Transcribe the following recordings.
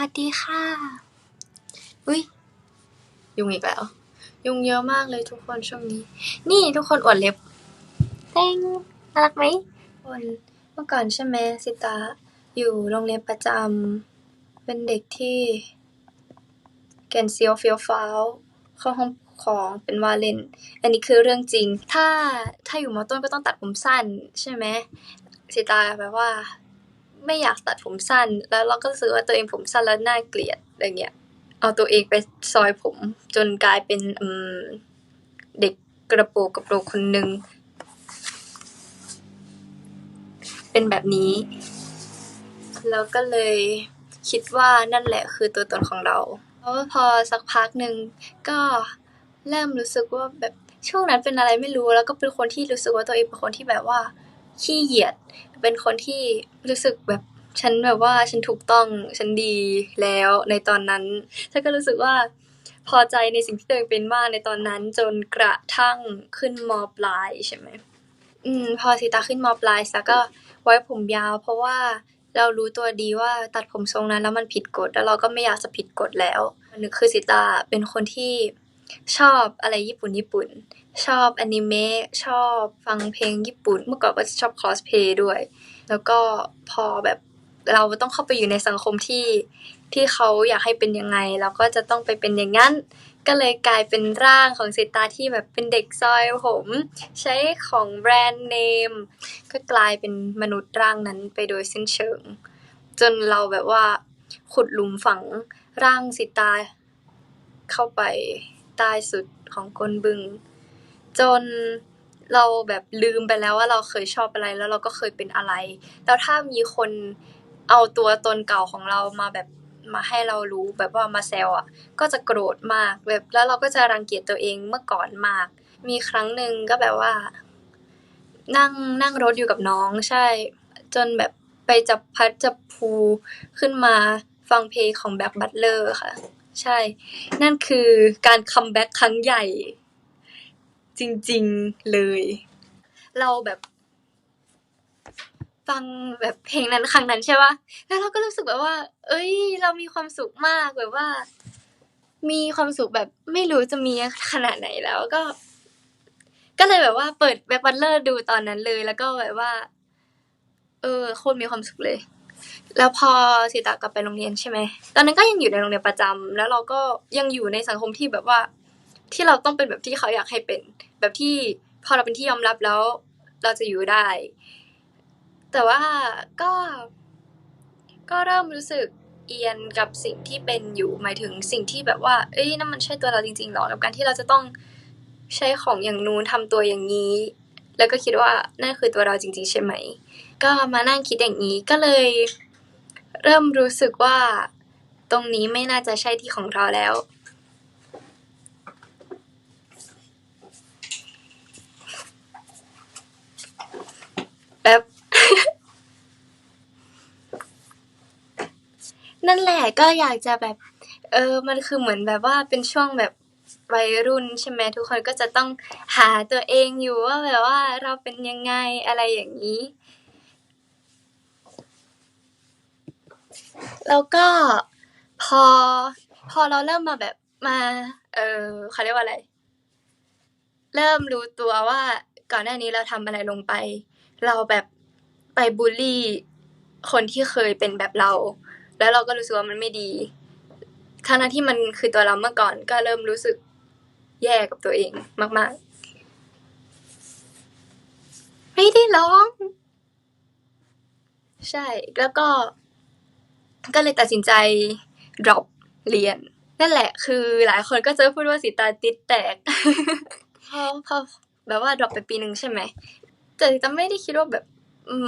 วัสดีค่ะ อุ๊ยยุงอีกแล้ว ยุงเยอะมากเลยทุกคนช่วงนี้ นี่ทุกคนอวดเล็บเต้งน่ารักไหมคนเมื่อก่อนใช่ไหมสิตาอยู่โรงเรียนประจำเป็นเด็กที่แก่นเซียวเฟี้ยวฟ้าวเข้าห้องปกครองเป็นว่าเล่นอันนี้คือเรื่องจริง ถ้าถ้าอยู่ม.ต้นก็ต้องตัดผมสั้นใช่ไหมสิตาแบบว่า ไม่อยากตัดผมสั้น แล้วเราก็รู้สึกว่าตัวเองผมสั้นแล้วน่าเกลียดอะไรเงี้ยเอาตัวเองไปซอยผมจนกลายเป็นเด็กกระโปรงกระโปรงคนหนึ่งเป็นแบบนี้ แล้วก็เลยคิดว่านั่นแหละคือตัวตนของเราแล้วพอสักพักหนึ่งก็เริ่มรู้สึกว่าแบบช่วงนั้นเป็นอะไรไม่รู้ แล้วก็เป็นคนที่รู้สึกว่าตัวเองเป็นคนที่แบบว่าขี้เหยียด เป็นคนที่รู้สึกแบบฉันแบบว่าฉันถูกต้องฉันดีแล้วในตอนนั้นแล้วก็รู้สึกว่าพอใจในสิ่งที่ตัวเองเป็นมากในตอนนั้นจนกระทั่งขึ้นม.ปลายใช่ไหมอืม พอสิตาขึ้นม.ปลายสิตาก็ไว้ผมยาว เพราะว่าเรารู้ตัวดีว่าตัดผมทรงนั้นแล้วมันผิดกฎแล้วเราก็ไม่อยากจะผิดกฎแล้วนึกคือสิตาเป็นคนที่ชอบอะไรญี่ปุ่นๆ ชอบอนิเมะชอบฟังเพลงญี่ปุ่น เมื่อก่อนก็จะชอบคอสเพย์ด้วย แล้วก็พอแบบเราต้องเข้าไปอยู่ในสังคมที่ที่เขาอยากให้เป็นยังไง เราก็จะต้องไปเป็นอย่างงั้น ก็เลยกลายเป็นร่างของสิตาที่แบบเป็นเด็กซอยผม ใช้ของแบรนด์เนม ก็กลายเป็นมนุษย์ร่างนั้นไปโดยสิ้นเชิง จนเราแบบว่าขุดหลุมฝังร่างสิตาเข้าไปใต้สุดของก้นบึง จนเราแบบลืมไปแล้วว่าเราเคยชอบอะไร แล้วเราก็เคยเป็นอะไร แล้วถ้ามีคนเอาตัวตนเก่าของเรามาแบบมาให้เรารู้แบบว่ามาแซวอะ ก็จะโกรธมากแบบแล้วเราก็จะรังเกียจตัวเองเมื่อก่อนมาก มีครั้งหนึ่งก็แบบว่า นั่งนั่งรถอยู่กับน้องใช่ จนแบบไปจับพัดจับผลูขึ้นมาฟังเพลงของ Black Butler ค่ะ ใช่ นั่นคือการคัมแบ็กครั้งใหญ่ จริง ๆ เลย เราแบบฟังแบบเพลงนั้นครั้งนั้นใช่ปล่าแล้วเราก็รู้สึกแบบว่าเฮ้ย เรามีความสุขมากแบบว่า มีความสุขแบบไม่รู้จะมีขนาดไหนแล้วก็ ก็เลยแบบว่าเปิด Black Butler ดูตอนนั้นเลย แล้วก็แบบว่า เออโคตรมีความสุขเลย แล้วพอสิตากลับไปโรงเรียนใช่ไหมตอนนั้นก็ยังอยู่ในโรงเรียนประจำแล้วเราก็ยังอยู่ในสังคมที่แบบว่า ที่เราต้องเป็นแบบที่เขาอยากให้เป็น แบบที่พอเราเป็นที่ยอมรับแล้ว เราจะอยู่ได้ แต่ว่าก็ ก็เริ่มรู้สึกเอียนกับสิ่งที่เป็นอยู่หมายถึงสิ่งที่แบบว่าเฮ้ยนั่นมันใช่ตัวเราจริงๆหรอกับการที่เราจะต้องใช้ของอย่างนู้นทำตัวอย่างงี้ แล้วก็คิดว่านั่นคือตัวเราจริง ๆ ใช่ไหม ก็มานั่งคิดอย่างงี้ก็เลย เริ่มรู้สึกว่า ตรงนี้ไม่น่าจะใช่ที่ของเราแล้ว แป๊บ นั่นแหละก็อยากจะแบบ เออ มันคือเหมือนแบบว่าเป็นช่วงแบบวัยรุ่นใช่ไหมทุกคนก็จะต้องหาตัวเองอยู่ว่าแบบว่าเราเป็นยังไงอะไรอย่างงี้ แล้วก็พอ พอเราเริ่มมาแบบมา เออเขาเรียกว่าอะไร เริ่มรู้ตัวว่าก่อนหน้านี้เราทำอะไรลงไป เราแบบไปบุลลีคนที่เคยเป็นแบบเรา แล้วเราก็รู้สึกว่ามันไม่ดีทั้งๆที่มันคือตัวเราเมื่อก่อนก็เริ่มรู้สึกแย่กับตัวเองมาก ๆ ไม่ได้ร้อง ใช่แล้วก็ ก็เลยตัดสินใจดร็อปเรียน นั่นแหละ คือหลายคนก็จะพูดว่าสิตาติดแตกพอพอแบบว่าดร็อปไปปีหนึ่งใช่ไหม แต่สิตาไม่ได้คิดว่าแบบ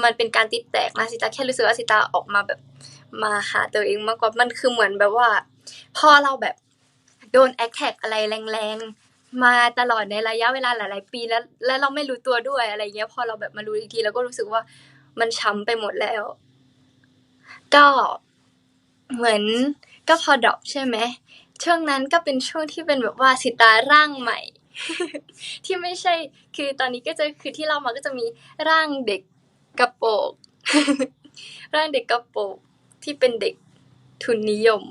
มันเป็นการติดแตกนะสิตาแค่รู้สึกว่าสิตาออกมาแบบมาหาตัวเองมากกว่ามันคือเหมือนแบบว่า พอเราแบบโดน attack อะไรแรงๆ มาตลอดในระยะเวลาหลาย ๆ ปีแล้ว แล้วเราไม่รู้ตัวด้วยอะไรเงี้ย พอเราแบบมารู้อีกทีเราก็รู้สึกว่ามันช้ำไปหมดแล้ว ก็เหมือนก็พอดรอปใช่ไหมช่วงนั้นก็เป็นช่วงที่เป็นแบบว่าสิตาร่างใหม่ ที่ไม่ใช่คือตอนนี้ก็จะคือที่เล่ามาก็จะมีร่างเด็กกระโปงร่างเด็กกระโปงที่เป็นเด็กทุนนิยม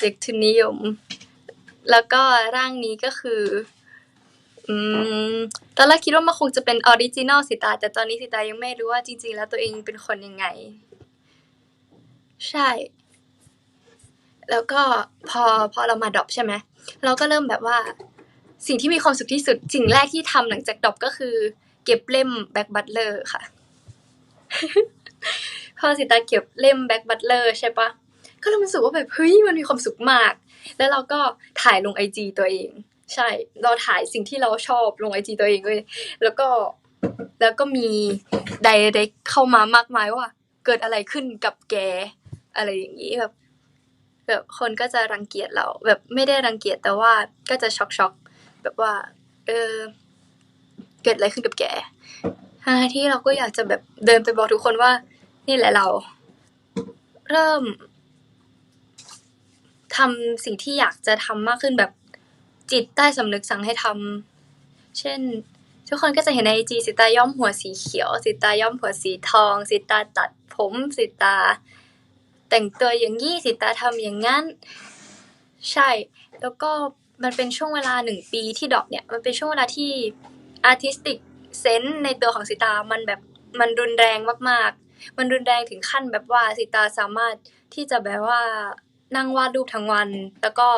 เด็กทุนนิยม แล้วก็ร่างนี้ก็คืออืมตอนแรกคิดว่ามันคงจะเป็นออริจินัลสิตา แต่ตอนนี้สิตายังไม่รู้ว่าจริง ๆ แล้วตัวเองเป็นคนยังไง ใช่ แล้วก็พอพอเรามาดรอปใช่ไหมเราก็เริ่มแบบว่า สิ่งที่มีความสุขที่สุด สิ่งแรกที่ทำหลังจากดรอปก็คือ เก็บเล่ม Back Butler ค่ะ พอสิตาเก็บเล่ม Back Butler ใช่ปล่าก็เริ่มรู้สึกว่าแบบเฮ้ยมันมีความสุขมาก แล้วเราก็ถ่ายลงไอจีตัวเอง ใช่ เราถ่ายสิ่งที่เราชอบลงไอจีตัวเองเว้ยแล้วก็แล้วก็มี direct เข้ามามากมายว่า เกิดอะไรขึ้นกับแก อะไรอย่างงี้แบบแบบคนก็จะรังเกียจเรา แบบไม่ได้รังเกียจแต่ว่าก็จะช็อกๆ แบบว่า เออ เกิดอะไรขึ้นกับแกทั้งที่เราก็อยากจะแบบเดินไปบอกทุกคนว่า นี่แหละเรา เริ่มทำสิ่งที่อยากจะทำมากขึ้นแบบจิตใต้สำนึกสั่งให้ทำเช่น ทุกคนก็จะเห็นในจีสิตาย้อมหัวสีเขียว สิตาย้อมหัวสีทอง สิตาตัดผมสิตา แต่งตัวอย่างงี้สิตาทำอย่างงั้น ใช่ แล้วก็ มันเป็นช่วงเวลา1ปีที่ดอปเนี่ยมันเป็นช่วงเวลาที่ artistic sense ในตัวของสิตา มันแบบมันรุนแรงมากๆ มันรุนแรงถึงขั้นแบบว่าสิตาสามารถที่จะแบบว่านั่งวาดรูปทั้งวัน แล้วก็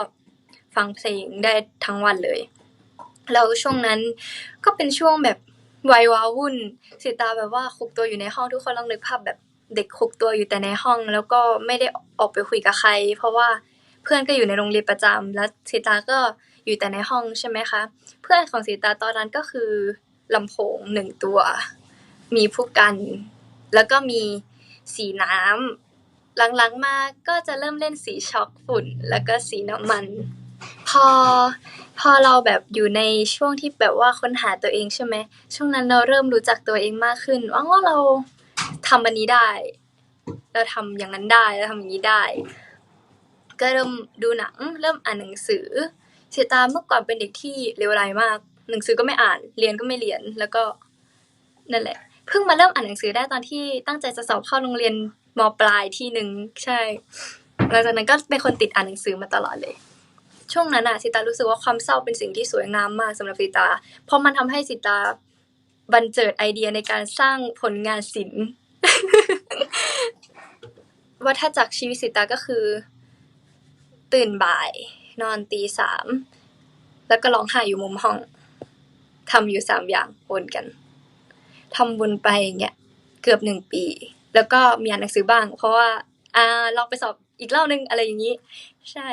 ฟังเพลงได้ทั้งวันเลยแล้วช่วงนั้นก็เป็นช่วงแบบวัยวาวุ่นสิตาแบบว่าคุกตัวอยู่ในห้องทุกคนลองนึกภาพแบบเด็กคุกตัวอยู่แต่ในห้อง แล้วก็ไม่ได้ออกไปคุยกับใคร เพราะว่า พื่อนก็อยู่ในโรงเรียนประจำแล้วสิตาก็อยู่แต่ในห้องใช่ไหมคะ เพื่อนของสิตาตอนนั้นก็คือลำโพง1ตัว มีผู้กัน แล้วก็มีสีน้ำหลังๆมาก็จะเริ่มเล่นสีช็อกฝุ่น แล้วก็สีน้ำมัน พอพอเราแบบอยู่ในช่วงที่แบบว่าค้นหาตัวเองใช่ไหมช่วงนั้นเราเริ่มรู้จักตัวเองมากขึ้นว่าเราทำอันนี้ได้ เราทำอย่างนั้นได้เราทำอย่างงี้ได้ ก็เริ่มดูหนัง เริ่มอ่านหนังสือสิตาเมื่อก่อนเป็นเด็กที่เลวร้ายมาก หนังสือก็ไม่อ่าน เรียนก็ไม่เรียน แล้วก็นั่นแหละ เพิ่งมาเริ่มอ่านหนังสือได้ตอนที่ตั้งใจจะสอบเข้าโรงเรียนม.ปลายที่หนึ่งใช่ หลังจากนั้นก็เป็นคนติดอ่านหนังสือมาตลอดเลย ช่วงนั้นน่ะสิตารู้สึกว่าความเศร้าเป็นสิ่งที่สวยงามมากสำหรับสิตา เพราะมันทำให้สิตาบันเจิดไอเดียในการสร้างผลงานศิลป์วัฏจักรชีวิตสิตาก็คือ ตื่นบ่าย นอนตี3แล้วก็ร้องไห้อยู่มุมห้อง ทำอยู่3อย่างวนกัน ทำวนไปอย่างเงี้ย เกือบ1ปี แล้วก็มีอ่านหนังสือบ้าง เพราะว่า อ่าลองไปสอบอีกรอบหนึ่งอะไรอย่างงี้ ใช่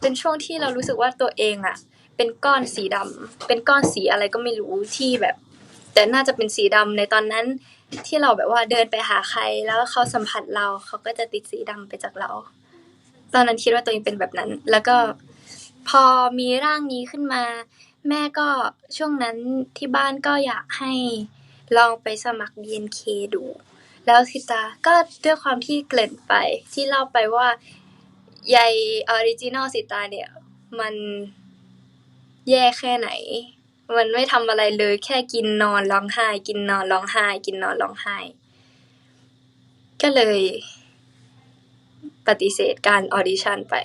เป็นช่วงที่เรารู้สึกว่าตัวเองอะเป็นก้อนสีดำ เป็นก้อนสีอะไรก็ไม่รู้ที่แบบ แต่น่าจะเป็นสีดำในตอนนั้นที่เราแบบว่าเดินไปหาใครแล้วเขาสัมผัสเราเขาก็จะติดสีดำไปจากเรา ตอนนั้นคิดว่าตัวเองเป็นแบบนั้น แล้วก็พอมีร่างนี้ขึ้นมา แม่ก็ช่วงนั้นที่บ้านก็อยากให้ลองไปสมัคร BNK ดู แล้วสิตาก็ด้วยความที่เกริ่นไป ที่เล่าไปว่าใยออริจินัลสิตาเนี่ย มันแย่แค่ไหน มันไม่ทำอะไรเลยแค่กินนอนร้องไห้ กินนอนร้องไห้ กินนอนร้องไห้ ก็เลย ปฏิเสธการออดิชันไป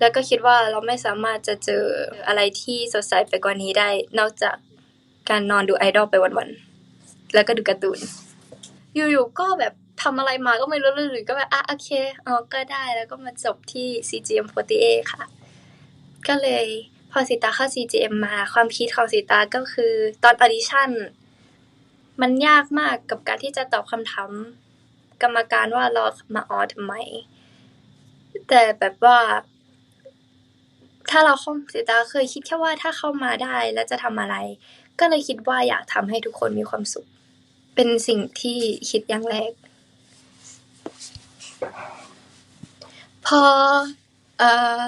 แล้วก็คิดว่าเราไม่สามารถจะเจออะไรที่สดใสไปกว่านี้ได้ นอกจากการนอนดู idol ไปวันๆ แล้วก็ดูการ์ตูน อยู่ๆ ก็แบบทำอะไรมาก็ไม่รู้อยู่ๆก็แบบอะโอเคอ๋อก็ได้แล้วก็มาจบที่ CGM48 ค่ะ ก็เลยพอสิตาเข้า CGM มาความคิดของสิตาก็คือตอนออดิชันมันยากมากกับการที่จะตอบคำถามกรรมการว่าเรามาออทำไม แต่แบบว่า ถ้าเราเข้าสิตาเคยคิดแค่ว่าถ้าเข้ามาได้แล้วจะทำอะไร ก็เลยคิดว่าอยากทำให้ทุกคนมีความสุข เป็นสิ่งที่คิดอย่างแรก พอ เอ่อ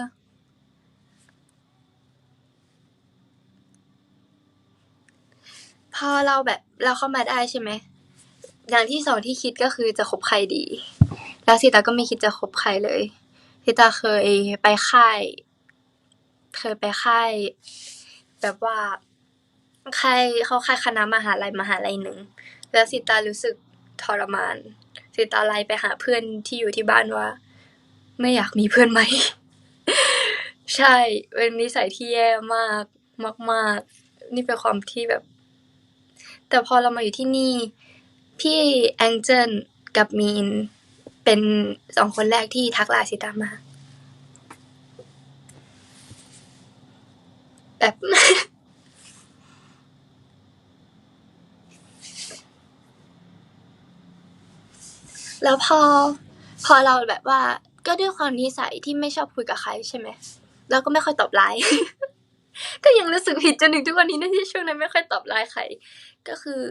พอเราแบบเราเข้ามาได้ใช่ไหม อย่างที่2ที่คิดก็คือจะคบใครดี แล้วสิตาก็ไม่คิดจะคบใครเลย สิตาเคยไปค่าย เคยไปค่ายแบบว่า ค่าย เข้าค่ายคณะมหาลัยมหาลัยหนึ่ง แล้วสิตารู้สึกทรมาน สิตา LINE ไปหาเพื่อนที่อยู่ที่บ้านว่า ไม่อยากมีเพื่อนใหม่ ใช่ เป็นนิสัยที่แย่มาก มาก ๆ นี่เป็นความที่แบบ แต่พอเรามาอยู่ที่นี่ พี่แองเจิลกับมีน เป็นสองคนแรกที่ทักไลน์สิตามา แบบ แล้วพอ พอเราแบบว่า ก็ด้วยความนิสัยที่ไม่ชอบคุยกับใครใช่ไหมแล้วก็ไม่ค่อยตอบไลน์ก็ยังรู้สึกผิดจนถึงทุกวันนี้นะที่ช่วงนั้นไม่ค่อยตอบไลน์ใคร ก็คือ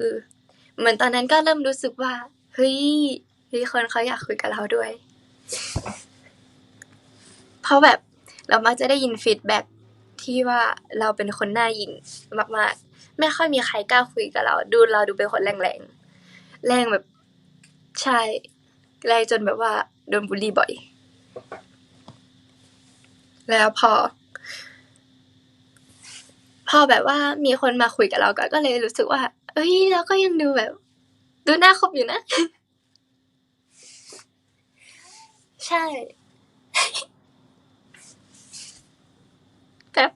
เหมือนตอนนั้นก็เริ่มรู้สึกว่า เฮ้ย มีคนเขาอยากคุยกับเราด้วย เพราะแบบเรามักจะได้ยินฟีดแบ็กที่ว่าเราเป็นคนหน้าหยิ่งมากๆ ไม่ค่อยมีใครกล้าคุยกับเรา ดูเราดูเป็นคนแรงๆ แรงแบบใช่ แรงจนแบบว่าโดนบุลลี่บ่อย แล้วพอ พอแบบว่ามีคนมาคุยกับเราก็ก็เลยรู้สึกว่า เอ้ยเราก็ยังดูแบบ ดูน่าคบอยู่นะ ใช่แบบ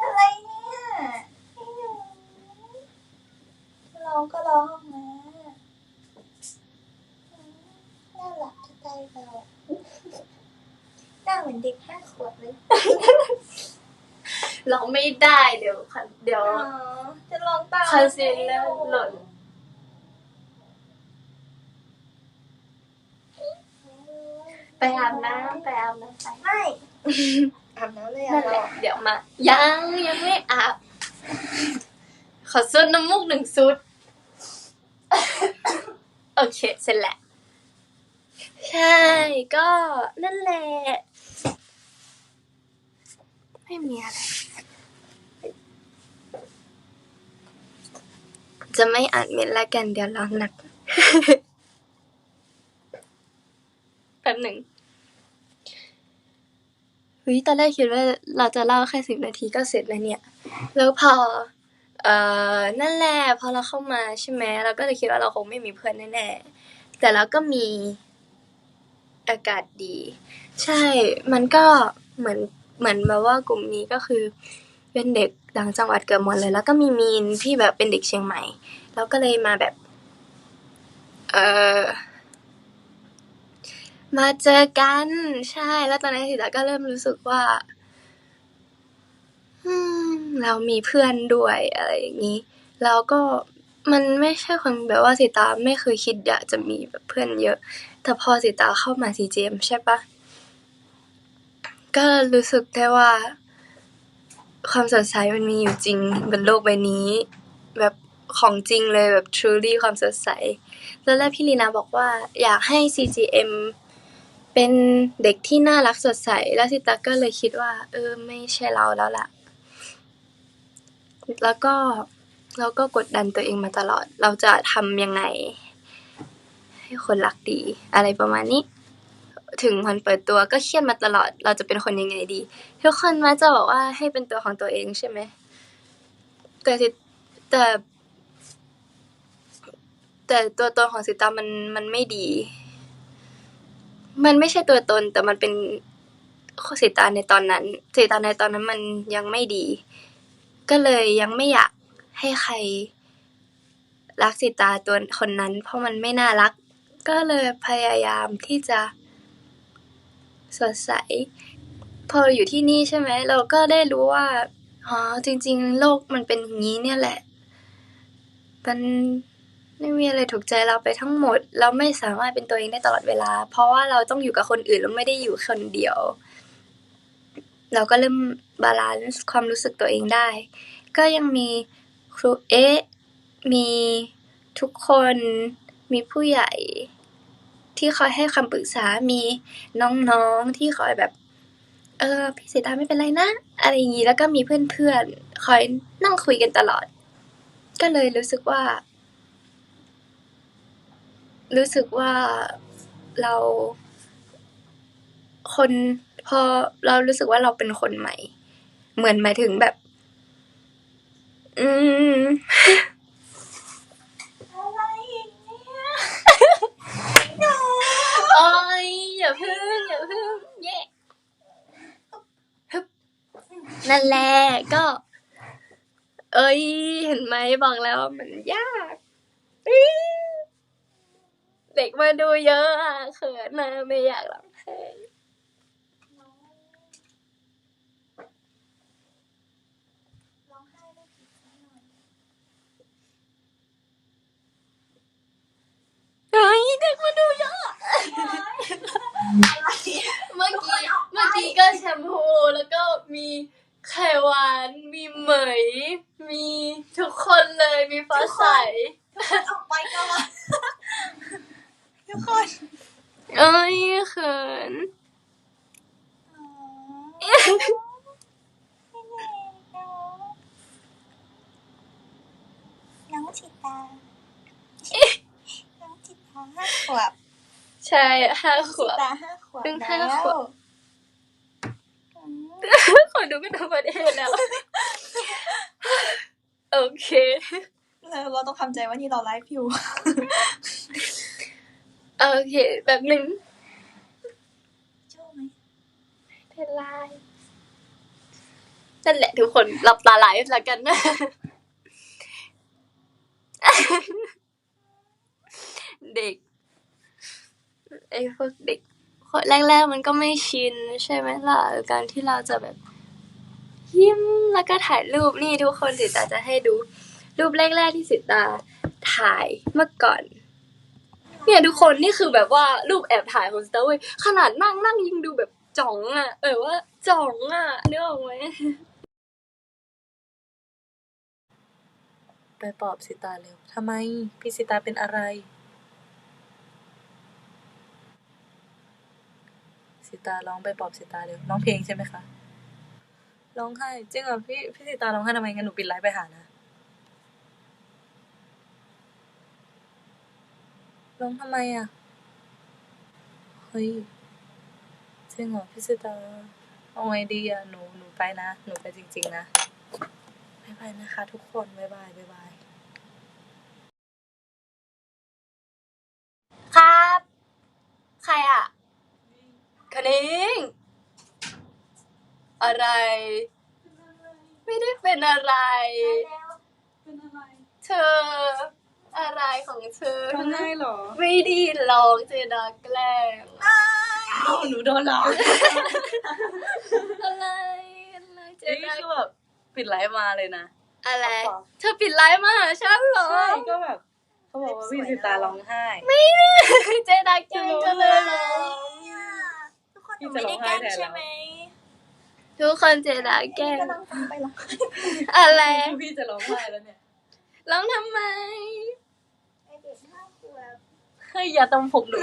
อะไรเนี่ยร้องก็ร้องออกมาน่ารักจะตายเราหน้าเหมือนเด็กห้าขวบเลย เราไม่ได้เดี๋ยวเดี๋ยวอ๋อจะร้องตามคอนซีลเลอร์หล่น ไปอาบน้ำไปอาบน้ำไปไม่อาบน้ำเลยนั่อะนแหละเดี๋ยวมา ยังยังไม่อาบ ขอซุดน้ำมูกหนึ่งซุด โอเค เสร็จแล้ว ใช่ ก็นั่นแหละ ไม่มีอะไร จะไม่อ่านเมนต์ละกันเดี๋ยวร้องหนัก แป๊บหนึ่งเฮ้ยตอนแรกคิดว่าเราจะเล่าแค่สิบนาทีก็เสร็จแล้วเนี่ย แล้วพอ เอ่อ นั่นแหละพอเราเข้ามาใช่ไหมเราก็เลยคิดว่าเราคงไม่มีเพื่อนแน่ๆ แต่เราก็มีอากาศดี ใช่ มันก็เหมือนเหมือนแบบว่ากลุ่มนี้ก็คือเป็นเด็ก ต่างจังหวัดเกือบหมดเลย แล้วก็มีมีนที่แบบเป็นเด็กเชียงใหม่เราก็เลยมาแบบ เออมาเจอกันใช่ แล้วตอนนั้นสิตาก็เริ่มรู้สึกว่าเรามีเพื่อนด้วยอะไรอย่างงี้ แล้วก็มันไม่ใช่คนแบบว่าสิตาไม่เคยคิดอยากจะมีแบบเพื่อนเยอะ แต่พอสิตาเข้ามา CGM ใช่ปล่าก็รู้สึกได้ว่า ความสดใสมันมีอยู่จริงบนโลกใบนี้ แบบของจริงเลยแบบ truly ความสดใส ตอนแรกพี่ลีนาบอกว่าอยากให้ CGM เป็นเด็กที่น่ารักสดใส แล้วสิตาก็เลยคิดว่า เออ ไม่ใช่เราแล้วล่ะ แล้วก็เราก็กดดันตัวเองมาตลอด เราจะทำยังไง ให้คนรักดี อะไรประมาณนี้ ถึงวันเปิดตัวก็เครียดมาตลอด เราจะเป็นคนยังไงดี ทุกคนมักจะบอกว่าให้เป็นตัวของตัวเองใช่ไหมแต่แต่ แต่ตัวตนของสิตามันมันไม่ดี มันไม่ใช่ตัวตน แต่มันเป็นสิตาในตอนนั้นสิตาในตอนนั้นมันยังไม่ดี ก็เลยยังไม่อยากให้ใครรักสิตาตัวคนนั้น เพราะมันไม่น่ารัก ก็เลยพยายามที่จะ สดใส พออยู่ที่นี่ใช่ไหมเราก็ได้รู้ว่าอ๋อจริง ๆ โลกมันเป็นอย่างงี้เนี่ยแหละ มันไม่มีอะไรถูกใจเราไปทั้งหมด เราไม่สามารถเป็นตัวเองได้ตลอดเวลา เพราะว่าเราต้องอยู่กับคนอื่นเราไม่ได้อยู่คนเดียว เราก็เริ่มบาลันซ์ความรู้สึกตัวเองได้ ก็ยังมีครูเอ๊ะมีทุกคนมีผู้ใหญ่ ที่คอยให้คำปรึกษา มีน้องๆที่คอยแบบ เออ พี่สิตาไม่เป็นไรนะ อะไรอย่างงี้ แล้วก็มีเพื่อนๆ คอยนั่งคุยกันตลอด ก็เลยรู้สึกว่า รู้สึกว่าเรา คนพอเรารู้สึกว่าเราเป็นคนใหม่ เหมือนหมายถึงแบบ อือาพึ่งอย่าพึ่งเย่นั่นแหละก็ เอ้ย เห็นไหมบอกแล้วมันยากเด็กมาดูเยอะอะเขินนะไม่อยากร้องเพลง ใช่ห้าขวบตาห้าขวบเพิ่งแล้วห้าขวบอืมขอดูกันทั้งประเทศแล้ว โอเคเราเราต้องทำใจว่านี่เราไลฟ์อยู่ โอเค แบบหนึ่งโจ้ไหมเป็นไรนั่นแหละทุกคนหลับตาไลฟ์แล้วกันนะเด็ก ไอ้พวกเด็กคนแรกๆมันก็ไม่ชินใช่ไหมล่ะการที่เราจะแบบยิ้มแล้วก็ถ่ายรูปนี่ทุกคนสิตาจะให้ดู รูปแรกๆที่สิตาถ่ายเมื่อก่อน เนี่ยทุกคนนี่คือแบบว่ารูปแอบถ่ายของสิตาเว้ยขนาดนั่งนั่งยังดูแบบจ๋องอะแบบว่าจ๋องอะนึกออกไหมไปปอบสิตาเร็วทำไมพี่สิตาเป็นอะไร สิตาร้องไปปลอบสิตาเร็วร้องเพลงใช่ไหมคะร้องไห้จริงเหรอพี่พี่สิตาร้องไห้ทำไมงั้นหนูปิดไลฟ์ไปหานะร้องทำไมอะเฮ้ยจริงเหรอพี่สิตาเอาไงดีอะหนูหนูไปนะ หนูไปจริง ๆ นะบ๊ายบายนะคะ ทุกคนบ๊ายบายบ๊ายบาย ครับ ใครอะคณิง อะไร ไม่ได้เป็นอะไรเธอ อะไรของเธอร้องไห้เหรอไม่ได้ร้องเจดาแกล้งหนูโดนหลอกอะไรอะไรเจนี่ดาคือแบบปิดไลฟ์มาเลยนะ อะไร เธอปิดไลฟ์มาหาฉันเหรอใช่ก็แบบเขาบอกว่าพี่สิตาร้องไห้เจดาแกล้งก็เลยร้องทุกคนหนูไม่ได้แกล้งใช่ไหม ทุกคนเจดาแกล้งก็นั่งฟังไปหรอกอะไรคือพี่จะร้องไห้แล้วเนี่ยร้องทำไมไอเด็กห้าขวบเฮ้ยอย่าตำผมหนู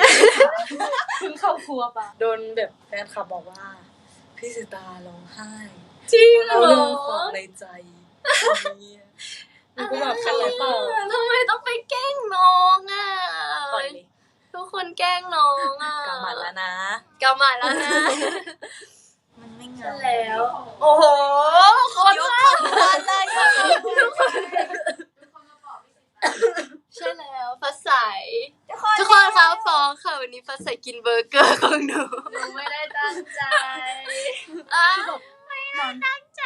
เพิ่งเข้าครัวปะโดนแบบแฟนคลับบอกว่า พี่สิตาร้องไห้จริงเหรเราอเรื่องความในใจเนี่ยหนูก็แบบคันเลยเปล่าทำไมต้องไปแกล้งน้องอะปล่อยเลยทุกคนแกล้งน้องอะกำหมัดแล้วนะกำหมัดแล้วนะ มันไม่เหงาแล้ว โอ้โหคนยกละขบวนเลยยกขบวนใช่แล้วฟ้าใสทุกคนทุกคนคะฟ้องค่ะวันนี้ฟ้าใสกินเบอร์เกอร์ของหนูหนูไม่ได้ตั้งใจอ้าวไม่ได้ตั้งใจ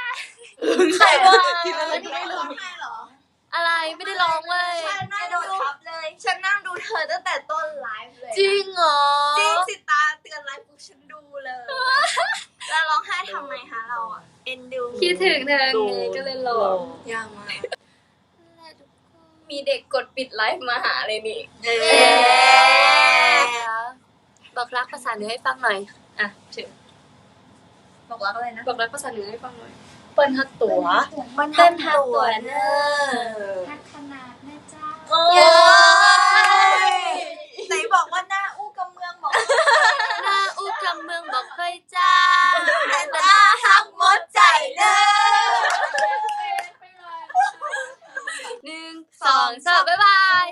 ใครว่ากินอะไรไม่ได้ร้องไห้เหรออะไรไม่ได้ร้องเว้ยฉันนั่งดูทับเลย ฉันนั่งดูเธอตั้งแต่ต้นไลฟ์เลย จริงเหรอ จริงสิตาเตือนไลฟ์ปุ๊บฉันดูเลย แล้วร้องไห้ทำไมคะเราอะเอ็นดูคิดถึงเธอไงก็เลยร้องยากมาก มีเด็กกดปิดไลฟ์มาหาเลยนี่เย้บอกรักภาษาเหนือให้ฟังหน่อย อะเชิญบอกว่าอะไรนะ บอกรักภาษาเหนือให้ฟังหน่อย เปิ้ลฮัตตัวมันเต้นทักตัวเนอทักขนาดนะเจ้าโอ้เย้ไหนบอกว่าน่าูกำเมืองบอกเคยจ้าแต่ตาหักหมดใจเลยหนึ่งสองสามบ๊ายบาย